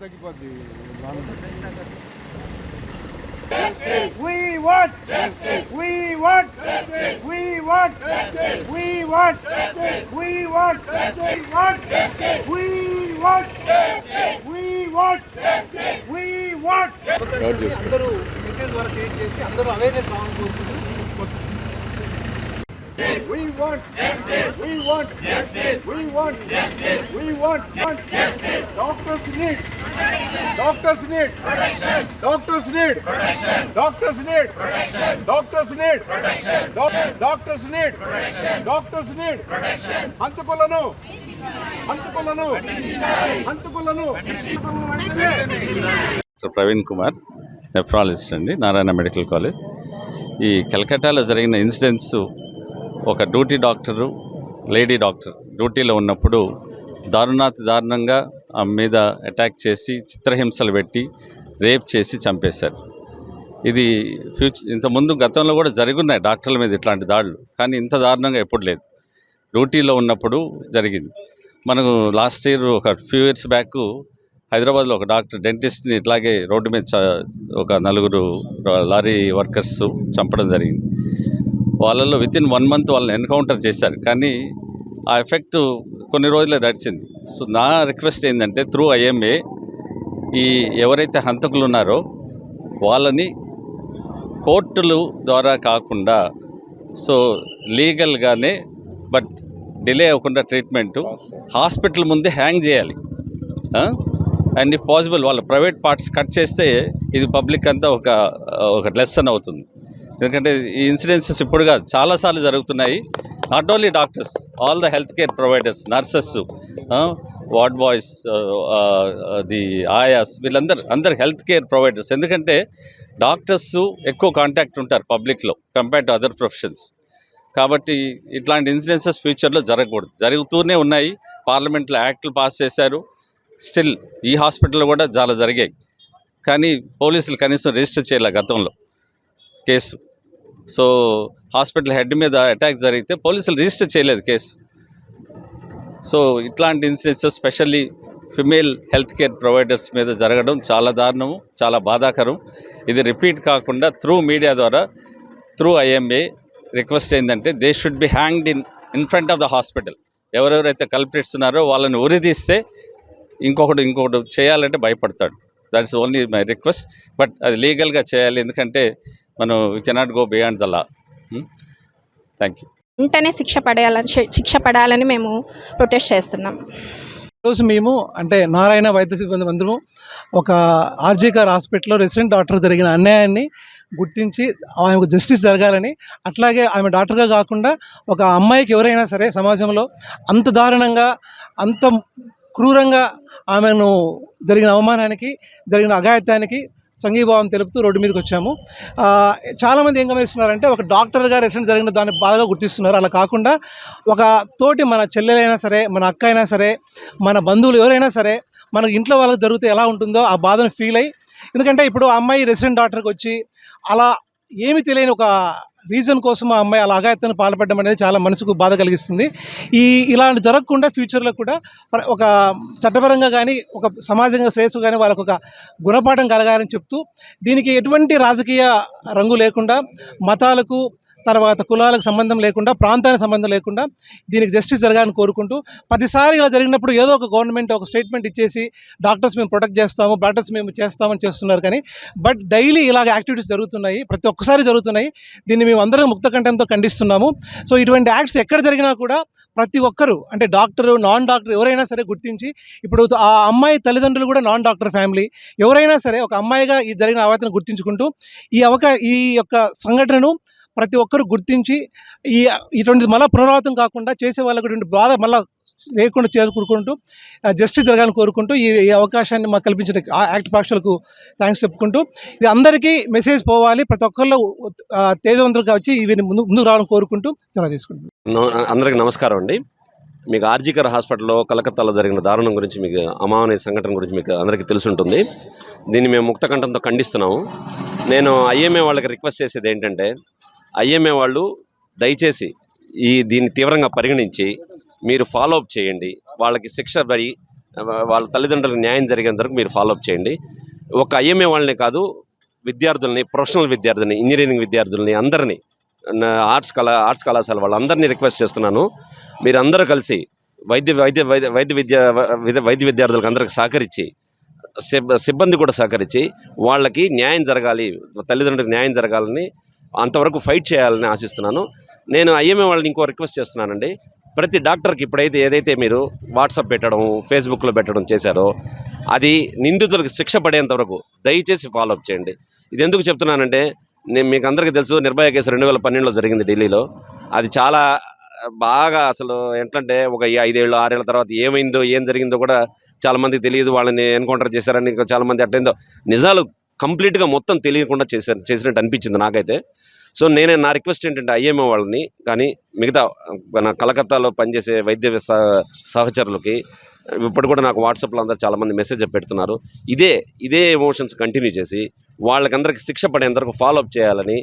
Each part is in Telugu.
తగ్గిపోద్ది We want justice. We want justice. We want justice. We want justice. We want justice. We want justice. We want justice. We want justice. We want justice. అందరూ మెసేజ్ ద్వారా క్రియేట్ చేసి అందరూ అవేర్నెస్ కావాలని కోరుకుంటున్నాను We want justice. We want justice. We want justice. We want justice. Doctors need. Doctors need. Protection. Doctors need. Protection. Doctors need. Protection. Doctors need. Protection. Doctors need. Protection. Doctors need. Protection. హంతకులను హంతకులను హంతకులను ప్రవీణ్ కుమార్ నెఫ్రాలజిస్ట్ అండి నారాయణ మెడికల్ కాలేజ్ ఈ కలకట్టాలో జరిగిన ఇన్సిడెంట్స్ ఒక డ్యూటీ డాక్టరు లేడీ డాక్టర్ డ్యూటీలో ఉన్నప్పుడు దారుణాతి దారుణంగా ఆమె మీద అటాక్ చేసి చిత్రహింసలు పెట్టి రేప్ చేసి చంపేశారు. ఇది ఫ్యూచర్ ఇంతకుముందు గతంలో కూడా జరుగున్నాయి డాక్టర్ల మీద ఇట్లాంటి దాడులు కానీ ఇంత దారుణంగా ఎప్పుడు లేదు. డ్యూటీలో ఉన్నప్పుడు జరిగింది. మనకు లాస్ట్ ఇయర్ ఒక ఫ్యూ ఇయర్స్ బ్యాక్ హైదరాబాద్లో ఒక డాక్టర్ డెంటిస్ట్ని ఇట్లాగే రోడ్డు మీద చ- ఒక నలుగురు లారీ వర్కర్స్ చంపడం జరిగింది. వాళ్ళలో విత్ ఇన్ వన్ మంత్ వాళ్ళని ఎన్కౌంటర్ చేశారు. కానీ ఆ ఎఫెక్ట్ కొన్ని రోజులే నడిచింది సో నా రిక్వెస్ట్ ఏంటంటే త్రూ ఐఎంఏ ఈ ఎవరైతే హంతకులు ఉన్నారో వాళ్ళని కోర్టులు ద్వారా కాకుండా సో లీగల్గానే బట్ డిలే అవ్వకుండా ట్రీట్మెంటు హాస్పిటల్ ముందే హ్యాంగ్ చేయాలి. అండ్ ఇఫ్ పాసిబుల్ వాళ్ళ ప్రైవేట్ పార్ట్స్ కట్ చేస్తే ఇది పబ్లిక్ అంతా ఒక ఒక లెసన్ అవుతుంది. ఎందుకంటే ఈ ఇన్సిడెన్సెస్ ఇప్పుడు కాదు చాలాసార్లు జరుగుతున్నాయి. Not only doctors all the health care providers nurses ward boys the ఆయాస్ వీళ్ళందరూ అందరు హెల్త్ కేర్ ప్రొవైడర్స్ ఎందుకంటే డాక్టర్స్ ఎక్కువ కాంటాక్ట్ ఉంటారు పబ్లిక్లో కంపేర్ టు అదర్ ప్రొఫెషన్స్ కాబట్టి ఇట్లాంటి ఇన్సిడెన్సెస్ ఫ్యూచర్లో జరగకూడదు. జరుగుతూనే ఉన్నాయి. పార్లమెంట్లో యాక్ట్లు పాస్ చేశారు. స్టిల్ ఈ హాస్పిటల్లో కూడా చాలా జరిగాయి. కానీ పోలీసులు కనీసం రిజిస్టర్ చేయలే గతంలో. కేసు. సో హాస్పిటల్ హెడ్ మీద అటాక్ జరిగితే పోలీసులు రిజిస్టర్ చేయలేదు కేసు. సో ఇట్లాంటి incidents specially female health care providers మీద జరగడం చాలా దారుణము చాలా బాధాకరం. ఇది రిపీట్ కాకుండా త్రూ మీడియా ద్వారా త్రూ ఐఎంఏ రిక్వెస్ట్ ఏంటంటే they should be hanged in in front of the hospital. ఎవరెవరైతే కల్పిట్స్ ఉన్నారో వాళ్ళని ఉరిదీస్తే ఇంకొకటి ఇంకొకటి చేయాలంటే భయపడతాడు. That's only my request. But అది లీగల్గా చేయాలి ఎందుకంటే మనం we cannot go beyond the law thank you వెంటనే శిక్ష పడేయాలని శిక్ష పడాలని మేము ప్రొటెస్ట్ చేస్తున్నాం. ఈరోజు మేము అంటే నారాయణ వైద్య సిబ్బంది అందరము ఒక ఆర్జీకర్ హాస్పిటల్లో రెసిడెంట్ డాక్టర్ జరిగిన అన్యాయాన్ని గుర్తించి ఆమెకు జస్టిస్ జరగాలని అట్లాగే ఆమె డాక్టర్గా కాకుండా ఒక అమ్మాయికి ఎవరైనా సరే సమాజంలో అంత దారుణంగా అంత క్రూరంగా ఆమెను జరిగిన అవమానానికి జరిగిన అఘాయిత్యానికి సంఘీభావం తెలుపుతూ రోడ్డు మీదకి వచ్చాము. చాలామంది ఏం గమనిస్తున్నారంటే ఒక డాక్టర్గా రెసిడెంట్ జరిగిన దాన్ని బాగా గుర్తిస్తున్నారు. అలా కాకుండా ఒక తోటి మన చెల్లెలైనా సరే మన అక్క అయినా సరే మన బంధువులు ఎవరైనా సరే మనకు ఇంట్లో వాళ్ళకి జరిగితే ఎలా ఉంటుందో ఆ బాధను ఫీల్ అయ్యి ఎందుకంటే ఇప్పుడు ఆ అమ్మాయి రెసిడెంట్ డాక్టర్కి వచ్చి అలా ఏమి తెలియని ఒక రీజన్ కోసం ఆ అమ్మాయి అలా అఘాయత్తాన్ని పాల్పడడం అనేది చాలా మనసుకు బాధ కలిగిస్తుంది. ఈ ఇలాంటి జరగకుండా ఫ్యూచర్లో కూడా ఒక చట్టపరంగా కానీ ఒక సమాజంగా శ్రేయస్సు కానీ వాళ్ళకు ఒక గుణపాఠం కలగాలని చెప్తూ దీనికి ఎటువంటి రాజకీయ రంగు లేకుండా మతాలకు తర్వాత కులాలకు సంబంధం లేకుండా ప్రాంతానికి సంబంధం లేకుండా దీనికి జస్టిస్ జరగాలని కోరుకుంటూ ప్రతిసారి ఇలా జరిగినప్పుడు ఏదో ఒక గవర్నమెంట్ ఒక స్టేట్మెంట్ ఇచ్చేసి డాక్టర్స్ మేము ప్రొటెక్ట్ చేస్తాము డాక్టర్స్ మేము చేస్తామని చేస్తున్నారు కానీ బట్ డైలీ ఇలాగ యాక్టివిటీస్ జరుగుతున్నాయి ప్రతి ఒక్కసారి జరుగుతున్నాయి. దీన్ని మేము అందరం ముక్త కంఠంతో ఖండిస్తున్నాము. సో ఇటువంటి యాక్ట్స్ ఎక్కడ జరిగినా కూడా ప్రతి ఒక్కరు అంటే డాక్టరు నాన్ డాక్టర్ ఎవరైనా సరే గుర్తించి ఇప్పుడు ఆ అమ్మాయి తల్లిదండ్రులు కూడా నాన్ డాక్టర్ ఫ్యామిలీ ఎవరైనా సరే ఒక అమ్మాయిగా ఈ జరిగిన అవాతను గుర్తించుకుంటూ ఈ అవకా ఈ యొక్క సంఘటనను ప్రతి ఒక్కరు గుర్తించి ఈ ఇటువంటి మళ్ళీ పునరావృతం కాకుండా చేసే వాళ్ళకి ఇటువంటి బాధ మళ్ళీ లేకుండా చేరుకుంటూ జస్టిస్ జరగాలని కోరుకుంటూ ఈ అవకాశాన్ని మాకు కల్పించిన ఆ యాక్ట్ పాక్షలకు థ్యాంక్స్ చెప్పుకుంటూ ఇది అందరికీ మెసేజ్ పోవాలి. ప్రతి ఒక్కళ్ళు తేజవంతులుగా వచ్చి ఇవి ముందు ముందుకు రావాలని కోరుకుంటూ సెలవు తీసుకుంటున్నాం. అందరికీ నమస్కారం అండి. మీకు ఆర్జీకర్ హాస్పిటల్లో కలకత్తాలో జరిగిన దారుణం గురించి మీకు అమావని సంఘటన గురించి మీకు అందరికీ తెలిసి ఉంటుంది. దీన్ని మేము ముక్తకంఠంతో ఖండిస్తున్నాము. నేను ఐఎంఏ వాళ్ళకి రిక్వెస్ట్ చేసేది ఏంటంటే ఐఎంఏ వాళ్ళు దయచేసి ఈ దీన్ని తీవ్రంగా పరిగణించి మీరు ఫాలో అప్ చేయండి. వాళ్ళకి శిక్ష పడి వాళ్ళ తల్లిదండ్రులకు న్యాయం జరిగేంత వరకు మీరు ఫాలోఅప్ చేయండి. ఒక ఐఎంఏ వాళ్ళని కాదు విద్యార్థుల్ని ప్రొఫెషనల్ విద్యార్థుల్ని ఇంజనీరింగ్ విద్యార్థుల్ని అందరినీ ఆర్ట్స్ కళా ఆర్ట్స్ కళాశాల వాళ్ళందరినీ రిక్వెస్ట్ చేస్తున్నాను. మీరందరూ కలిసి వైద్య వైద్య వైద్య వైద్య విద్య వైద్య విద్యార్థులకు అందరికి సహకరించి సిబ్- సిబ్బంది కూడా సహకరించి వాళ్ళకి న్యాయం జరగాలి తల్లిదండ్రులకు న్యాయం జరగాలని అంతవరకు ఫైట్ చేయాలని ఆశిస్తున్నాను. నేను ఐఎంఏ వాళ్ళని ఇంకో రిక్వెస్ట్ చేస్తున్నానండి. ప్రతి డాక్టర్కి ఇప్పుడైతే ఏదైతే మీరు వాట్సాప్ పెట్టడం ఫేస్బుక్లో పెట్టడం చేశారో అది నిందితులకు శిక్ష పడేంత వరకు దయచేసి ఫాలోఅప్ చేయండి. ఇది ఎందుకు చెప్తున్నానంటే నేను మీకు అందరికీ తెలుసు నిర్భయ కేసు రెండు వేల పన్నెండులో జరిగింది ఢిల్లీలో. అది చాలా బాగా అసలు ఏంటంటే ఒక ఐదేళ్ళు ఆరేళ్ళ తర్వాత ఏమైందో ఏం జరిగిందో కూడా చాలామందికి తెలియదు. వాళ్ళని ఎన్కౌంటర్ చేశారని చాలామంది అట్టేందో నిజాలు కంప్లీట్గా మొత్తం తెలియకుండా చేశారు చేసినట్టు అనిపించింది నాకైతే. సో నేనే నా రిక్వెస్ట్ ఏంటంటే ఐఎంఏ వాళ్ళని కానీ మిగతా మన కలకత్తాలో పనిచేసే వైద్య సహ- సహచరులకి ఇప్పుడు కూడా నాకు వాట్సాప్లో అందరూ చాలామంది మెసేజ్ పెడుతున్నారు. ఇదే ఇదే ఎమోషన్స్ కంటిన్యూ చేసి వాళ్ళకందరికి శిక్ష పడేంత ఫాలో ఫాలోఅప్ చేయాలని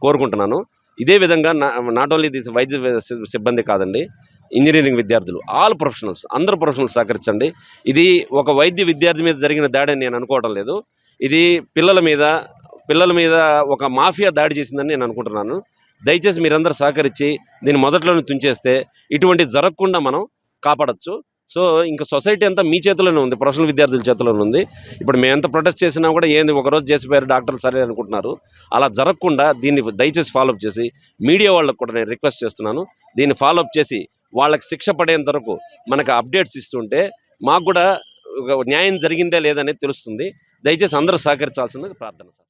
కోరుకుంటున్నాను. ఇదే విధంగా నా నాట్ ఓన్లీ దిస్ వైద్య సిబ్బంది కాదండి ఇంజనీరింగ్ విద్యార్థులు ఆల్ ప్రొఫెషనల్స్ అందరు ప్రొఫెషనల్స్ సహకరించండి. ఇది ఒక వైద్య విద్యార్థి మీద జరిగిన దాడి నేను అనుకోవడం లేదు. ఇది పిల్లల మీద పిల్లల మీద ఒక మాఫియా దాడి చేసిందని నేను అనుకుంటున్నాను. దయచేసి మీరందరూ సహకరించి దీన్ని మొదట్లోనే తుంచేస్తే ఇటువంటి జరగకుండా మనం కాపాడచ్చు. సో ఇంకా సొసైటీ అంతా మీ చేతిలోనే ఉంది ప్రొఫెషనల్ విద్యార్థుల చేతిలోనే ఉంది. ఇప్పుడు మేము ఎంత ప్రొటెస్ట్ చేసినా కూడా ఏంది ఒకరోజు చేసిపోయారు డాక్టర్లు సరే అనుకుంటున్నారు. అలా జరగకుండా దీన్ని దయచేసి ఫాలోఅప్ చేసి మీడియా వాళ్ళకు కూడా నేను రిక్వెస్ట్ చేస్తున్నాను. దీన్ని ఫాలోఅప్ చేసి వాళ్ళకి శిక్ష పడేంత వరకు మనకు అప్డేట్స్ ఇస్తుంటే మాకు కూడా న్యాయం జరిగిందే లేదనేది తెలుస్తుంది. దయచేసి అందరూ సహకరించాల్సింది ప్రార్థన సార్